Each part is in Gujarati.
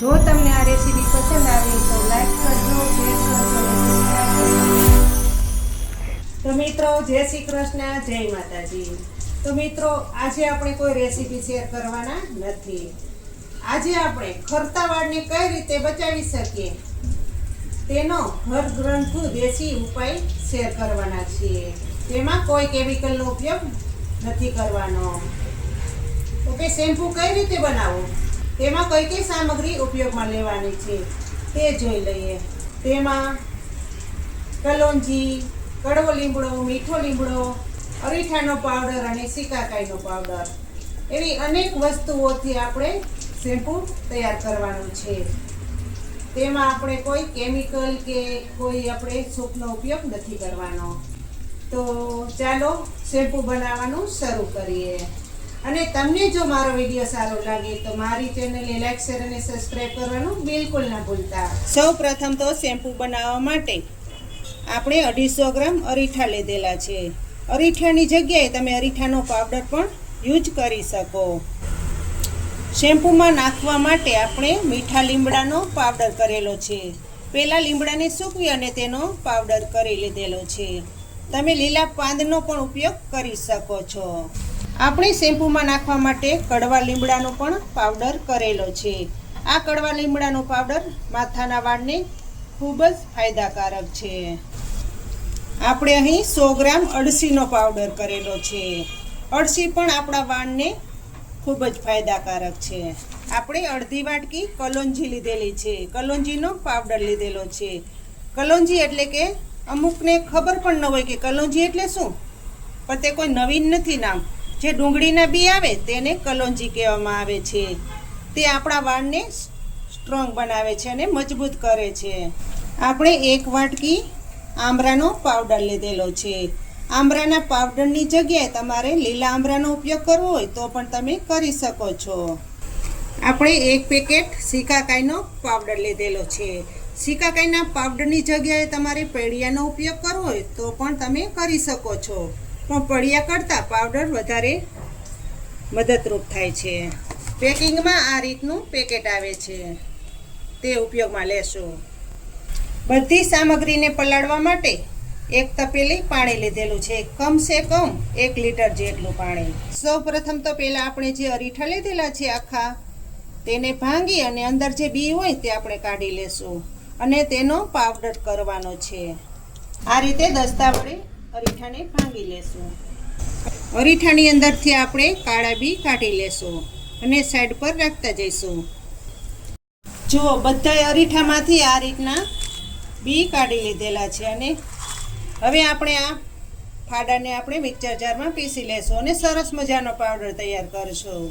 જો તમને આ રેસીપી પસંદ આવી તો લાઈક કરજો, શેર કરજો તો મિત્રો, જય શ્રી કૃષ્ણ, જય માતાજી. તો મિત્રો, આજે આપણે કોઈ રેસીપી શેર કરવાના નથી. આજે આપણે ખરતા વાળને કઈ રીતે બચાવી શકીએ? તેનો ઘર ગ્રંથુ દેશી ઉપાય શેર કરવાના છીએ. તેમાં કોઈ કેમિકલનો ઉપયોગ નથી કરવાનો. ઓકે, શેમ્પૂ કઈ રીતે બનાવવું? તેમાં કઈ કઈ સામગ્રી ઉપયોગમાં લેવાની છે તે જોઈ લઈએ. તેમાં કલોંજી, કડવો લીમડો, મીઠો લીમડો, અરીઠાનો પાવડર અને સિકાકાઈનો પાવડર. એવી અનેક વસ્તુઓથી આપણે શેમ્પૂ તૈયાર કરવાનું છે. તેમાં આપણે કોઈ કેમિકલ કે કોઈ આપણે સૂપનો ઉપયોગ નથી કરવાનો. તો ચાલો શેમ્પૂ બનાવવાનું શરૂ કરીએ. અને તમને જો મારો વીડિયો સારો લાગે તો મારી ચેનલ લાઈક શેર અને સબસ્ક્રાઈબ કરવાનું બિલકુલ ના ભૂલતા. સૌ પ્રથમ તો શેમ્પૂ બનાવવા માટે આપણે અઢીસો ગ્રામ અરીઠા લીધેલા છે. અરીઠાની જગ્યાએ તમે અરીઠાનો પાવડર પણ યુઝ કરી શકો. શેમ્પૂમાં નાખવા માટે આપણે મીઠા લીમડાનો પાવડર કરેલો છે. પહેલાં લીમડાને સૂકવી અને તેનો પાવડર કરી લીધેલો છે. તમે લીલા પાંદનો પણ ઉપયોગ કરી શકો છો. આપણે શેમ્પૂમાં નાખવા માટે કડવા લીમડાનો પણ પાવડર કરેલો છે. આ કડવા લીમડાનો પાવડર માથાના વાળને ખૂબ જ ફાયદાકારક છે. આપણે અહીં સો ગ્રામ અળસીનો પાવડર કરેલો છે. અળસી પણ આપણા વાળને ખૂબ જ ફાયદાકારક છે. આપણે અડધી વાટકી કલોંજી લીધેલી છે. કલોંજીનો પાવડર લીધેલો છે. કલોંજી એટલે કે અમુકને ખબર પણ ન હોય કે કલોંજી એટલે શું? પણ તે કોઈ નવીન નથી નામ. જે ડુંગળીના બી આવે તેને કલોંજી કહેવામાં આવે છે. તે આપણા વાળને સ્ટ્રોંગ બનાવે છે અને મજબૂત કરે છે. આપણે એક વાટકી આમરાનો પાવડર લીધેલો છે. આમરાના પાવડરની જગ્યાએ તમારે લીલા આમરાનો ઉપયોગ કરવો હોય તો પણ તમે કરી શકો છો. આપણે એક પેકેટ સિકાકાઈનો પાવડર લીધેલો છે. સિકાકાઈના પાવડરની જગ્યાએ તમારે પેડિયાનો ઉપયોગ કરવો હોય તો પણ તમે કરી શકો છો. પણ પડિયા કરતાં પાવડર વધારે મદદરૂપ થાય છે. પેકિંગમાં આ રીતનું પેકેટ આવે છે. તે ઉપયોગમાં લેશો. બધી સામગ્રીને પલાળવા માટે એક તપેલી પાણી લીધેલું છે. કમસે કમ એક લીટર જેટલું પાણી. સૌ પ્રથમ તો પહેલાં આપણે જે અરીઠા લીધેલા છે આખા, તેને ભાંગી અને અંદર જે બી હોય તે આપણે કાઢી લેશું. અને તેનો પાવડર કરવાનો છે. આ રીતે દસ્તા વડે અરીઠાને ભાંગી લેશું. અરીઠાની અંદરથી આપણે કાળા બી કાઢી લેશું અને સાઈડ પર રાખતા જઈશું. જુઓ બધા અરીઠામાંથી આ રીતના બી કાઢી લીધેલા છે અને હવે આપણે આ ફાડાને આપણે મિક્સર જારમાં પીસી લેશું અને સરસ મજાનો પાવડર તૈયાર કરશું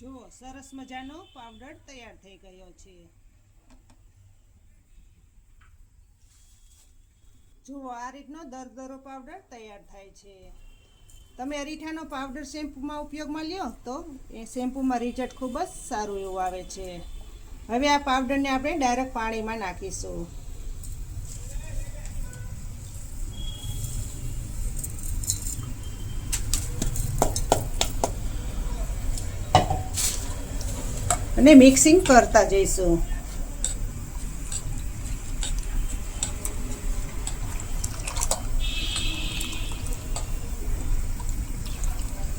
જુઓ સરસ મજાનો પાવડર તૈયાર થઈ ગયો છે. જુઓ, આ રીતનો દરદરો પાવડર તૈયાર થાય છે. તમે અરીઠાનો પાવડર શેમ્પૂમાં ઉપયોગમાં લ્યો તો એ શેમ્પૂમાં રિઝલ્ટ ખૂબ જ સારું એવું આવે છે. હવે આ પાવડરને આપણે ડાયરેક્ટ પાણીમાં નાખીશું. અને મિક્સિંગ કરતા જઈશું.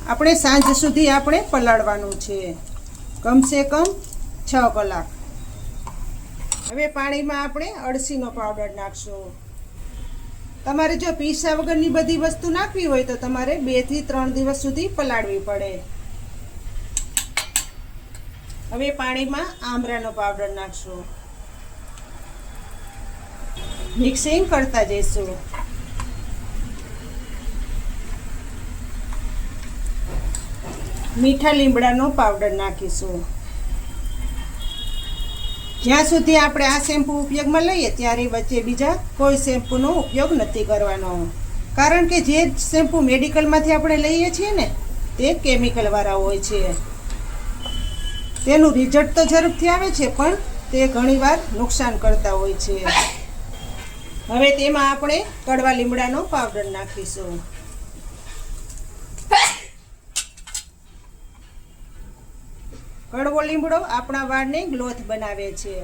આપણે સાંજ સુધી આપણે પલાળવાનું છે. કમસે કમ છ કલાક. હવે પાણીમાં આપણે અળસીનો પાવડર નાખશું. તમારે જો પીસા વગરની બધી વસ્તુ નાખવી હોય તો તમારે બેથી ત્રણ દિવસ સુધી પલાળવી પડે. હવે પાણીમાં આમરાનો પાવડર નાખશું. મિક્સિંગ કરતા જઈશું. મીઠા લીમડાનો પાવડર નાખીશું. જ્યાં સુધી આપણે આ શેમ્પૂ ઉપયોગમાં લઈએ, ત્યારે વચ્ચે બીજા કોઈ શેમ્પૂનો ઉપયોગ નથી કરવાનો. કારણ કે જે શેમ્પૂ મેડિકલમાંથી આપણે લઈએ છીએ ને, તે કેમિકલવાળા હોય છે. તેનું રિઝલ્ટ તો ઝડપથી આવે છે, પણ તે ઘણીવાર નુકસાન કરતા હોય છે. હવે તેમાં આપણે કડવા લીમડાનો પાવડર નાખીશું. કડવો લીમડો આપણા વાળને ગ્લોથ બનાવે છે.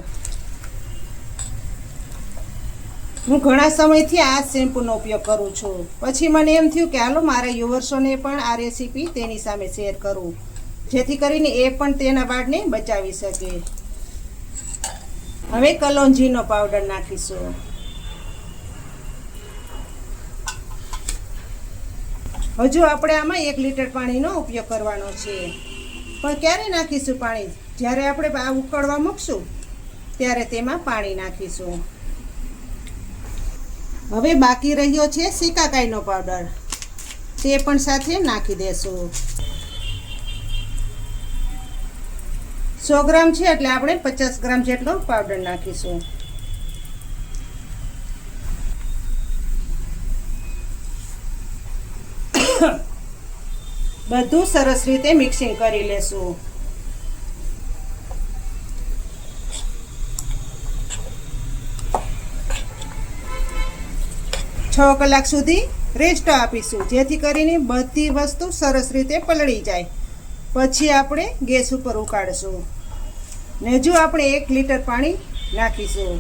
હું ઘણા સમયથી આ શેમ્પૂનો ઉપયોગ કરું છું. પછી મને એમ થયું કે હાલો મારા યુવર્સોને પણ આ રેસીપી તેની સામે શેર કરું. જેથી કરીને એ પણ તેના વાળને બચાવી શકે. હવે કલોંજીનો પાવડર નાખીશું. હજુ આપણે આમાં એક લીટર પાણીનો ઉપયોગ કરવાનો છે. પણ ક્યારે નાખીશું પાણી? જ્યારે આપણે આ ઉકળવા મૂકશું, ત્યારે તેમાં પાણી નાખીશું. હવે બાકી રહ્યો છે સિકાકાઈનો પાવડર તે પણ સાથે નાખી દેશું. સો ગ્રામ છે એટલે આપણે પચાસ ગ્રામ જેટલો પાવડર નાખીશું. બધું સરસ રીતે મિક્સિંગ કરી લેશું. છ કલાક સુધી રેસ્ટ આપીશું, જેથી કરીને બધી વસ્તુ સરસ રીતે પલળી જાય. પછી આપણે ગેસ ઉપર ઉકાળશું. ને જો આપણે એક લીટર પાણી નાખીશું.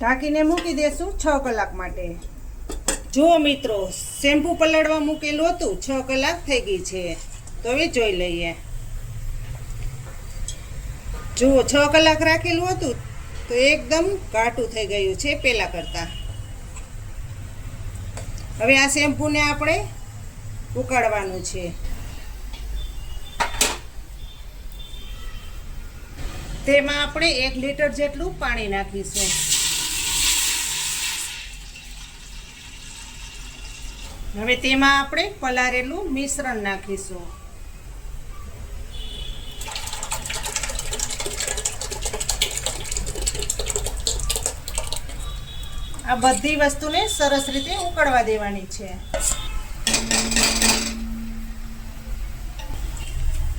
ઢાંકીને મૂકી દેશું છ કલાક માટે. જુઓ મિત્રો, શેમ્પુ પલાળવા મૂકેલું હતું, છ કલાક થઈ ગઈ છે. તો હવે જોઈ લઈએ. જુઓ છ કલાક રાખેલું હતું, તો એકદમ ઘાટું થઈ ગયું છે પહેલાં કરતાં. હવે આ શેમ્પૂને આપણે ઉકાળવાનું છે. તેમાં આપણે એક લીટર જેટલું પાણી નાખીશું. હવે તેમાં આપણે પલારેલું મિશ્રણ નાખીશું. આ બધી વસ્તુને સરસ રીતે ઉકળવા દેવાની છે.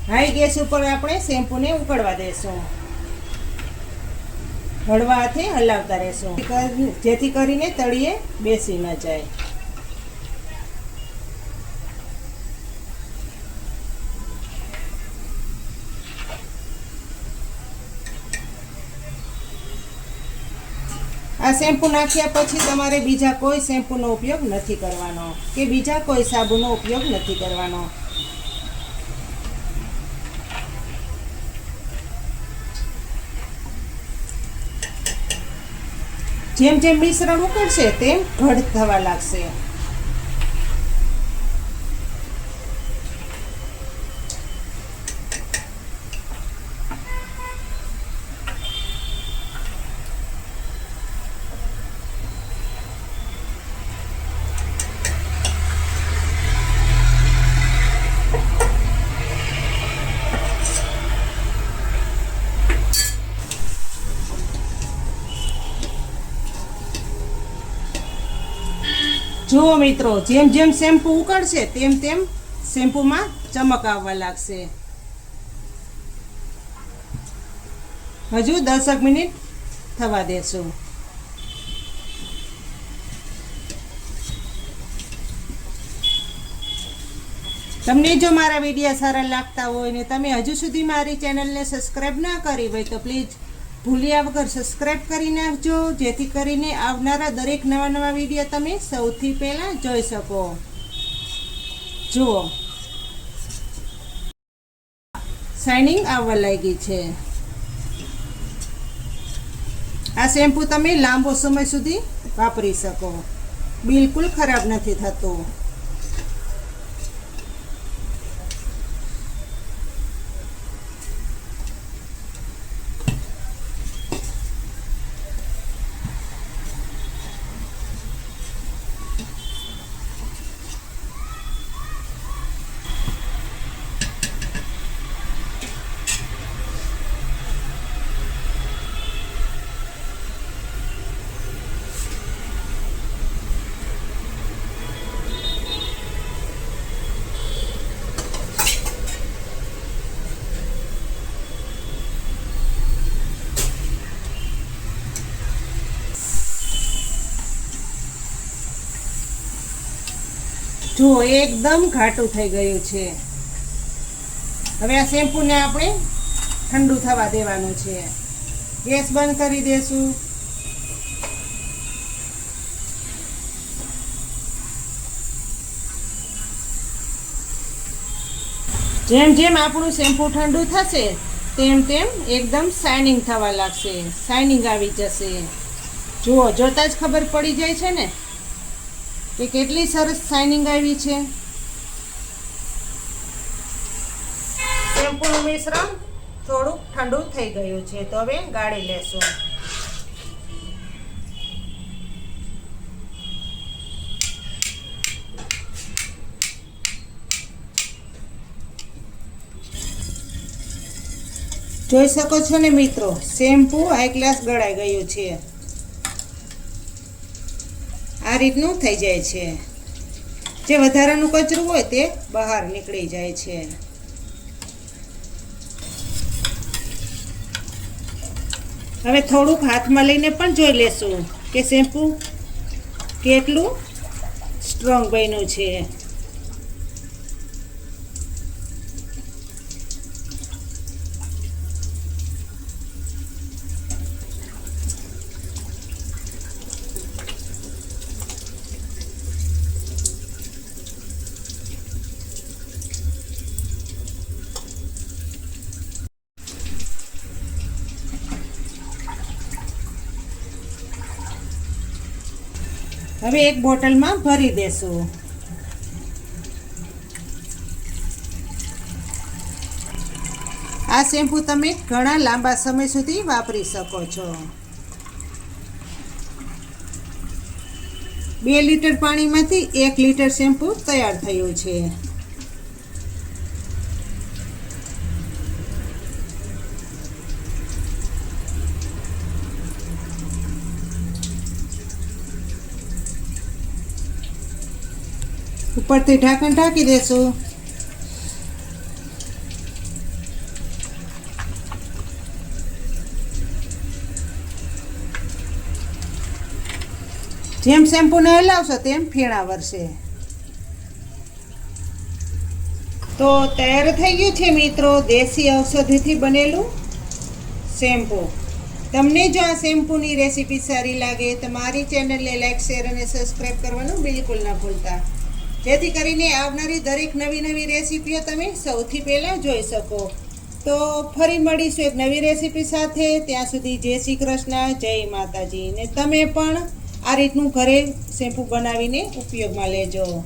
હાઈ ગેસ ઉપર આપણે શેમ્પૂને ઉકળવા દેશું. હળવા હાથે હલાવતા રહેશું. જેથી કરીને તળીએ બેસી ન જાય. આ શેમ્પુ નાખ્યા પછી તમારે બીજા કોઈ શેમ્પૂનો ઉપયોગ નથી કરવાનો કે બીજા કોઈ સાબુનો ઉપયોગ નથી કરવાનો. જેમ જેમ મિશ્રણ ઉકળશે તેમ ઘડ થવા લાગશે. જુઓ મિત્રો, જેમ જેમ શેમ્પુ ઉકળશે, તેમ તેમ શેમ્પૂમાં ચમક આવવા લાગશે. હજુ દસક મિનિટ થવા દેશું. તમને જો મારા વિડીયા સારા લાગતા હોય ને તમે હજુ સુધી મારી ચેનલને સબસ્ક્રાઈબ ના કરી હોય તો પ્લીઝ ભૂલ્યા વગર સબસ્ક્રાઈબ કરી નાખજો જેથી કરીને આવનારા દરેક નવા નવા વીડિયો તમે સૌથી પહેલાં જોઈ શકો. જુઓ. શાઇનિંગ આવવા લાગી છે. આ શેમ્પૂ તમે લાંબો સમય સુધી વાપરી શકો. બિલકુલ ખરાબ નથી થતું. જુઓ એકદમ ઘાટું થઈ ગયું છે. હવે આ શેમ્પૂને આપણે ઠંડુ થવા દેવાનું છે. ગેસ બંધ કરી દેશું. જેમ જેમ આપણું શેમ્પૂ ઠંડુ થશે, તેમ તેમ એકદમ શાઇનિંગ થવા લાગશે. શાઇનિંગ આવી જશે. જુઓ, જોતા જ ખબર પડી જાય છે ને? કે કેટલી સરસ શાઇનિંગ આવી છે? શેમ્પૂનું મિશ્રણ થોડુંક ઠંડુ થઈ ગયું છે તો હવે ગાળી લેશું. જોઈ શકો છો ને મિત્રો શેમ્પૂ હાઈ ગ્લાસ ગળાઈ ગયું છે. આ રીતનું થઈ જાય છે. જે વધારાનું કચરું હોય તે બહાર નીકળી જાય છે. હવે થોડુંક હાથમાં લઈને પણ જોઈ લેશું કે શેમ્પૂ કેટલું સ્ટ્રોંગ બન્યું છે. હવે એક બોટલમાં ભરી દેશું. આ શેમ્પૂ તમે ઘણા લાંબા સમય સુધી વાપરી શકો છો. બે લીટર પાણીમાંથી એક લીટર શેમ્પૂ તૈયાર થયું છે. ઉપરથી ઢાંકણ ઢાંકી દેશું. જેમ શેમ્પૂને હલાવશો તેમ ફેણા વરસે. તો તૈયાર થઈ ગયું છે મિત્રો દેશી ઔષધિથી બનેલું શેમ્પૂ. તમને જો આ શેમ્પૂની રેસીપી સારી લાગે તો મારી ચેનલને લાઈક, શેર અને સબસ્ક્રાઈબ કરવાનું બિલકુલ ના ભૂલતા. જેથી કરીને આવનારી દરેક નવી નવી રેસીપીઓ તમે સૌથી પહેલાં જોઈ શકો. તો ફરી મળીશું એક નવી રેસીપી સાથે. ત્યાં સુધી જય શ્રી કૃષ્ણ, જય માતાજી. ને તમે પણ આ રીતનું ઘરે શેમ્પૂ બનાવીને ઉપયોગમાં લેજો.